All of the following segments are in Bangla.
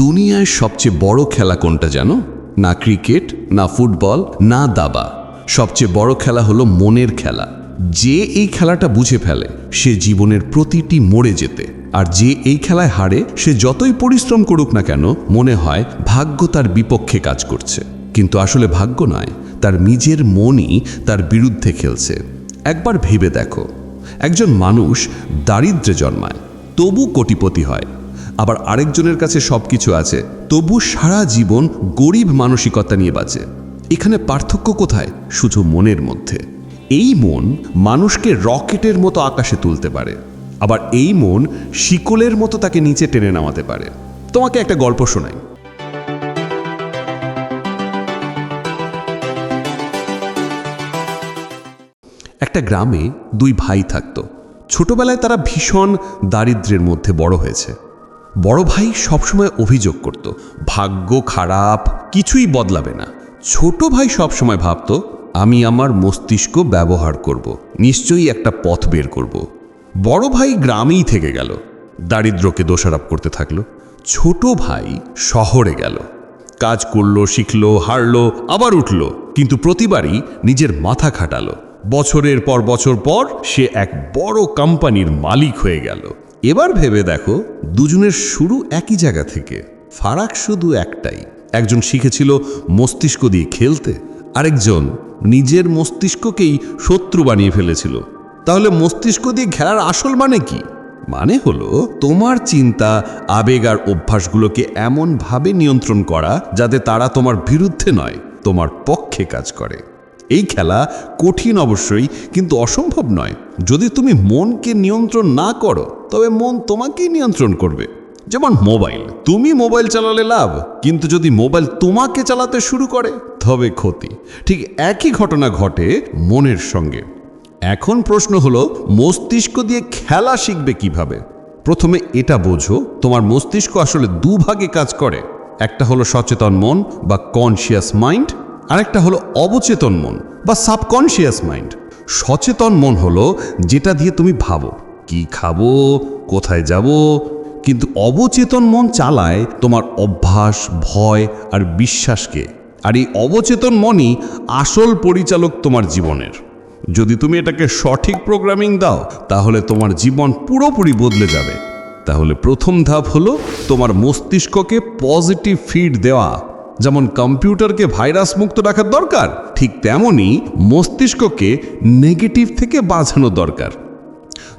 দুনিয়ায় সবচেয়ে বড় খেলা কোনটা জানো? না ক্রিকেট, না ফুটবল, না দাবা। সবচেয়ে বড় খেলা হলো মনের খেলা। যে এই খেলাটা বুঝে ফেলে, সে জীবনের প্রতিটি মরে যেতে। আর যে এই খেলায় হারে, সে যতই পরিশ্রম করুক না কেন, মনে হয় ভাগ্য তার বিপক্ষে কাজ করছে। কিন্তু আসলে ভাগ্য নয়, তার নিজের মনই তার বিরুদ্ধে খেলছে। একবার ভেবে দেখো, একজন মানুষ দারিদ্র্যে জন্মায়, তবু কোটিপতি হয়। আবার আরেকজনের কাছে সব কিছু আছে। তবু সারা জীবন গরিব মানসিকতা নিয়ে বাঁচে। এখানে পার্থক্য কোথায়? শুধু মনের মধ্যে। এই মন মানুষকে রকেটের মতো আকাশে তুলতে পারে। আবার এই মন শিকলের মতো তাকে নিচে টেনে নামাতে পারে। তোমাকে একটা গল্প শোনাই। একটা গ্রামে দুই ভাই থাকতো। ছোটবেলায় তারা ভীষণ দারিদ্র্যের মধ্যে বড় হয়েছে। বড় ভাই সবসময় অভিযোগ করত, ভাগ্য খারাপ, কিছুই বদলাবে না। ছোট ভাই সবসময় ভাবতো, আমি আমার মস্তিষ্ক ব্যবহার করব, নিশ্চয়ই একটা পথ বের করব। বড় ভাই গ্রামেই থেকে গেল, দারিদ্র্যকে দোষারোপ করতে থাকল। ছোট ভাই শহরে গেল, কাজ করল, শিখলো, হারলো, আবার উঠল, কিন্তু প্রতিবারই নিজের মাথা খাটালো। বছরের পর বছর পর সে এক বড় কোম্পানির মালিক হয়ে গেল। এবার ভেবে দেখো, দুজনের শুরু একই জায়গা থেকে। ফারাক শুধু একটাই। একজন শিখেছিল মস্তিষ্ক দিয়ে খেলতে, আরেকজন নিজের মস্তিষ্ককেই শত্রু বানিয়ে ফেলেছিল। তাহলে মস্তিষ্ক দিয়ে খেলার আসল মানে কি? মানে হলো, তোমার চিন্তা, আবেগ আর অভ্যাসগুলোকে এমনভাবে নিয়ন্ত্রণ করা যাতে তারা তোমার বিরুদ্ধে নয়, তোমার পক্ষে কাজ করে। এই খেলা কঠিন অবশ্যই, কিন্তু অসম্ভব নয়। যদি তুমি মনকে নিয়ন্ত্রণ না করো, তবে মন তোমাকেই নিয়ন্ত্রণ করবে। যেমন মোবাইল। তুমি মোবাইল চালালে লাভ, কিন্তু যদি মোবাইল তোমাকে চালাতে শুরু করে, তবে ক্ষতি। ঠিক একই ঘটনা ঘটে মনের সঙ্গে। এখন প্রশ্ন হলো, মস্তিষ্ক দিয়ে খেলা শিখবে কীভাবে? প্রথমে এটা বোঝো, তোমার মস্তিষ্ক আসলে দুভাগে কাজ করে। একটা হলো সচেতন মন বা কনসিয়াস মাইন্ড আরেকটা হলো অবচেতন মন বা সাবকনসিয়াস মাইন্ড সচেতন মন হলো যেটা দিয়ে তুমি ভাবো, কি খাব, কোথায় যাব। কিন্তু অবচেতন মন চালায় তোমার অভ্যাস, ভয় আর বিশ্বাসকে। আর এই অবচেতন মনই আসল পরিচালক তোমার জীবনের। যদি তুমি এটাকে সঠিক প্রোগ্রামিং দাও, তাহলে তোমার জীবন পুরোপুরি বদলে যাবে। তাহলে প্রথম ধাপ হলো তোমার মস্তিষ্ককে পজিটিভ ফিড দেওয়া। যেমন কম্পিউটারকে ভাইরাস মুক্ত রাখার দরকার, ঠিক তেমনই মস্তিষ্ককে নেগেটিভ থেকে বাঁচানো দরকার।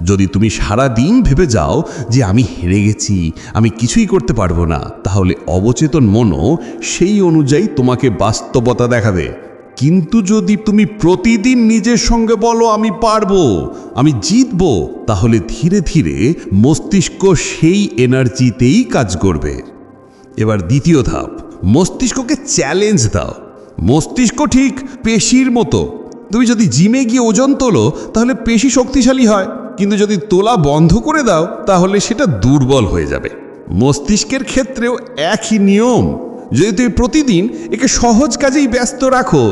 যদি তুমি সারা দিন ভেবে যাও যে আমি হেরে গেছি, আমি কিছুই করতে পারব না, তাহলে অবচেতন মনও সেই অনুযায়ী তোমাকে বাস্তবতা দেখাবে। কিন্তু যদি তুমি প্রতিদিন নিজের সঙ্গে বলো, আমি পারব, আমি জিতবো, তাহলে ধীরে ধীরে মস্তিষ্ক সেই এনার্জিতেই কাজ করবে। এবার দ্বিতীয় ধাপ। মস্তিষ্ককে চ্যালেঞ্জ দাও। মস্তিষ্ক ঠিক পেশির মতো। তুমি যদি জিমে গিয়ে ওজন তোলো, তাহলে পেশি শক্তিশালী হয়। কিন্তু যদি তোলা বন্ধ করে দাও, তাহলে সেটা দুর্বল হয়ে যাবে। মস্তিষ্কের ক্ষেত্রেও একই নিয়ম। যদি তুমি প্রতিদিন একে সহজ কাজেই ব্যস্ত রাখো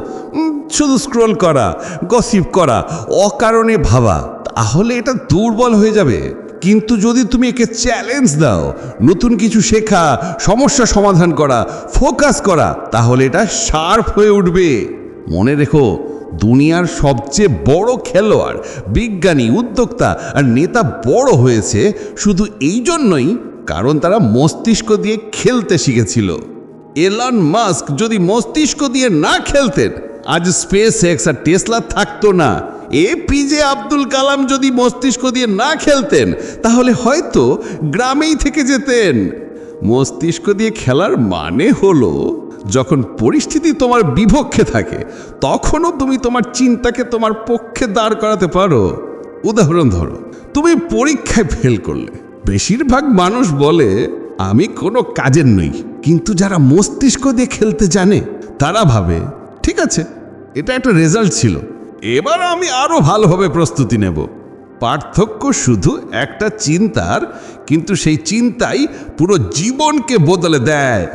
শুধু স্ক্রল করা গসিপ করা, অকারণে ভাবা, তাহলে এটা দুর্বল হয়ে যাবে। কিন্তু যদি তুমি একে চ্যালেঞ্জ দাও, নতুন কিছু শেখা, সমস্যা সমাধান করা ফোকাস করা, তাহলে এটা শার্প হয়ে উঠবে। মনে রেখো, দুনিয়ার সবচেয়ে বড় খেলোয়াড়, বিজ্ঞানী, উদ্যোক্তা আর নেতা বড় হয়েছে শুধু এই জন্যই কারণ তারা মস্তিষ্ক দিয়ে খেলতে শিখেছিল। এলন মাস্ক যদি মস্তিষ্ক দিয়ে না খেলতেন, আজ স্পেস এক্স আর টেসলা থাকতো না। এপিজে আব্দুল কালাম যদি মস্তিষ্ক দিয়ে না খেলতেন, তাহলে হয়তো গ্রামেই থেকে যেতেন। মস্তিষ্ক দিয়ে খেলার মানে হলো, যখন পরিস্থিতি তোমার বিপক্ষে থাকে, তখনও তুমি তোমার চিন্তাকে তোমার পক্ষে দাঁড় করাতে পারো। উদাহরণ ধরো, তুমি পরীক্ষায় ফেল করলে। বেশিরভাগ মানুষ বলে, আমি কোনো কাজের নই। কিন্তু যারা মস্তিষ্ক দিয়ে খেলতে জানে, তারা ভাবে, ঠিক আছে, এটা একটা রেজাল্ট ছিল। এবার আমি আরও ভালোভাবে প্রস্তুতি নেব। পার্থক্য শুধু একটা চিন্তার, কিন্তু সেই চিন্তাই পুরো জীবনকে বদলে দেয়।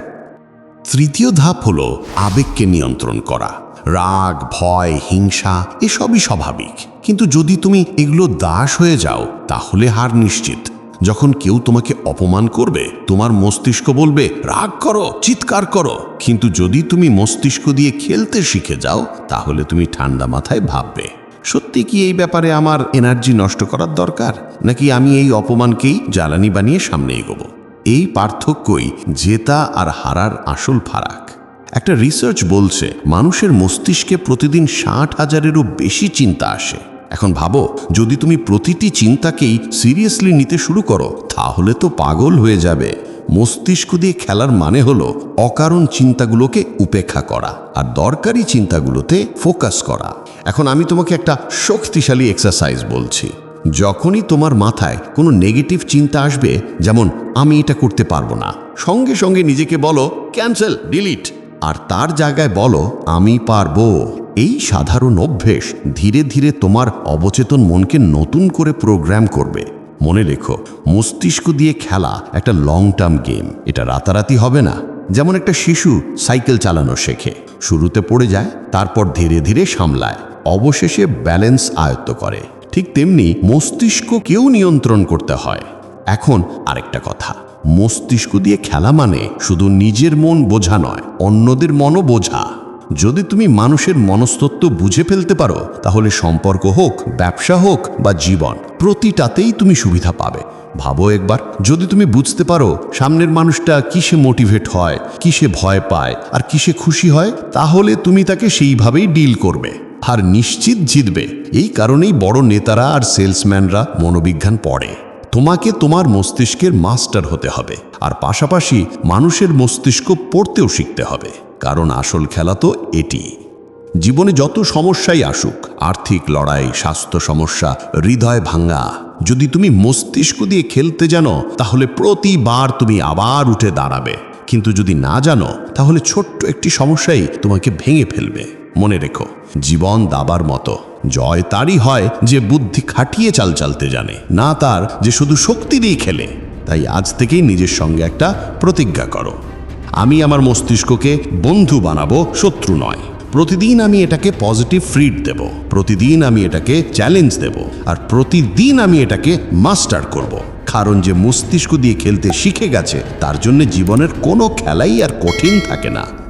তৃতীয় ধাপ হল আবেগকে নিয়ন্ত্রণ করা। রাগ, ভয়, হিংসা, এসবই স্বাভাবিক। কিন্তু যদি তুমি এগুলো দাস হয়ে যাও, তাহলে হার নিশ্চিত। যখন কেউ তোমাকে অপমান করবে, তোমার মস্তিষ্ক বলবে, রাগ করো, চিৎকার করো। কিন্তু যদি তুমি মস্তিষ্ক দিয়ে খেলতে শিখে যাও, তাহলে তুমি ঠান্ডা মাথায় ভাববে, সত্যি কি এই ব্যাপারে আমার এনার্জি নষ্ট করার দরকার? নাকি আমি এই অপমানকেই জ্বালানি বানিয়ে সামনে এগোবো? এই পার্থক্যই জেতা আর হারার আসল ফারাক। একটা রিসার্চ বলছে, মানুষের মস্তিষ্কে প্রতিদিন ষাট হাজারেরও বেশি চিন্তা আসে। এখন ভাবো, যদি তুমি প্রতিটি চিন্তাকেই সিরিয়াসলি নিতে শুরু করো, তাহলে তো পাগল হয়ে যাবে। মস্তিষ্ক দিয়ে খেলার মানে হলো অকারণ চিন্তাগুলোকে উপেক্ষা করা আর দরকারি চিন্তাগুলোতে ফোকাস করা। এখন আমি তোমাকে একটা শক্তিশালী এক্সারসাইজ বলছি। যখনই তোমার মাথায় কোনো নেগেটিভ চিন্তা আসবে, যেমন, আমি এটা করতে পারব না, সঙ্গে সঙ্গে নিজেকে বলো, ক্যান্সেল, ডিলিট, আর তার জায়গায় বলো, আমি পারব। এই সাধারণ অভ্যেস ধীরে ধীরে তোমার অবচেতন মনকে নতুন করে প্রোগ্রাম করবে। মনে রেখো, মস্তিষ্ক দিয়ে খেলা একটা লং টার্ম গেম এটা রাতারাতি হবে না। যেমন একটা শিশু সাইকেল চালানো শেখে। শুরুতে পড়ে যায়, তারপর ধীরে ধীরে সামলায়। অবশেষে ব্যালেন্স আয়ত্ত করে। ঠিক তেমনি মস্তিষ্ককেও নিয়ন্ত্রণ করতে হয়। এখন আরেকটা কথা, মস্তিষ্ক দিয়ে খেলা মানে শুধু নিজের মন বোঝা নয়, অন্যদের মনও বোঝা। যদি তুমি মানুষের মনস্তত্ত্ব বুঝে ফেলতে পারো, তাহলে সম্পর্ক হোক, ব্যবসা হোক বা জীবন, প্রতিটাতেই তুমি সুবিধা পাবে। ভাবো একবার, যদি তুমি বুঝতে পারো সামনের মানুষটা কিসে মোটিভেট হয়, কিসে ভয় পায় আর কিসে খুশি হয়, তাহলে তুমি তাকে সেইভাবেই ডিল করবে আর নিশ্চিত জিতবে। এই কারণেই বড় নেতারা আর সেলসম্যানরা মনোবিজ্ঞান পড়ে। তোমাকে তোমার মস্তিষ্কের মাস্টার হতে হবে আর পাশাপাশি মানুষের মস্তিষ্ক পড়তেও শিখতে হবে। কারণ আসল খেলা তো এটি। জীবনে যত সমস্যাই আসুক, আর্থিক লড়াই, স্বাস্থ্য সমস্যা, হৃদয় ভাঙ্গা যদি তুমি মস্তিষ্ক দিয়ে খেলতে জানো, তাহলে প্রতিবার তুমি আবার উঠে দাঁড়াবে। কিন্তু যদি না জানো, তাহলে ছোট্ট একটি সমস্যাই তোমাকে ভেঙে ফেলবে। মনে রেখো, জীবন দাবার মতো। জয় তারই হয় যে বুদ্ধি খাটিয়ে চাল চালতে জানে, না তার যে শুধু শক্তি দিয়ে খেলে। তাই আজ থেকেই নিজের সঙ্গে একটা প্রতিজ্ঞা করো। আমি আমার মস্তিষ্ককে বন্ধু বানাবো, শত্রু নয়। প্রতিদিন আমি এটাকে পজিটিভ ফ্রিড দেব। প্রতিদিন আমি এটাকে চ্যালেঞ্জ দেব। আর প্রতিদিন আমি এটাকে মাস্টার করব। কারণ যে মস্তিষ্ক দিয়ে খেলতে শিখে গেছে, তার জন্য জীবনের কোনো খেলাই আর কঠিন থাকে না।